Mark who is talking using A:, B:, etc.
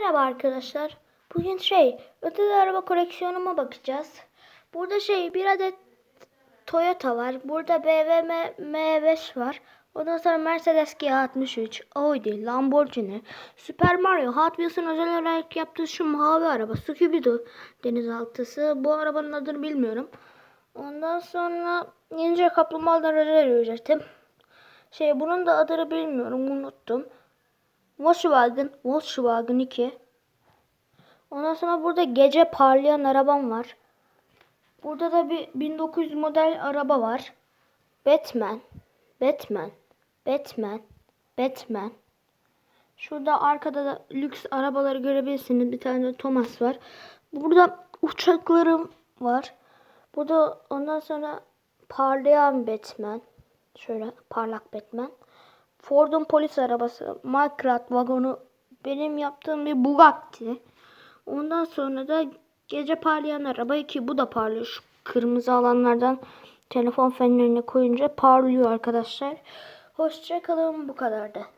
A: Merhaba arkadaşlar. Bugün şey ödül araba koleksiyonuma bakacağız. Burada şey bir adet Toyota var. Burada BMW M5 var. Ondan sonra Mercedes G63, Audi, Lamborghini, Super Mario, Hot Wheels'ın özel olarak yaptığı şu mavi araba, Scooby-Doo denizaltısı. Bu arabanın adını bilmiyorum. Ondan sonra Ninja Kaplumbağalar özel üretim. Şey bunun da adını bilmiyorum, unuttum. Volkswagen, Volkswagen 2. Ondan sonra burada gece parlayan arabam var. Burada da bir 1900 model araba var. Batman, Batman, Batman, Batman. Şurada arkada da lüks arabaları görebilirsiniz. Bir tane Thomas var. Burada uçaklarım var. Burada ondan sonra parlayan Batman. Şöyle parlak Batman. Ford'un polis arabası, Minecraft vagonu benim yaptığım bir Bugatti. Ondan sonra da gece parlayan araba ki bu da parlıyor. Şu kırmızı alanlardan telefon fenerine koyunca parlıyor arkadaşlar. Hoşçakalın bu kadardı.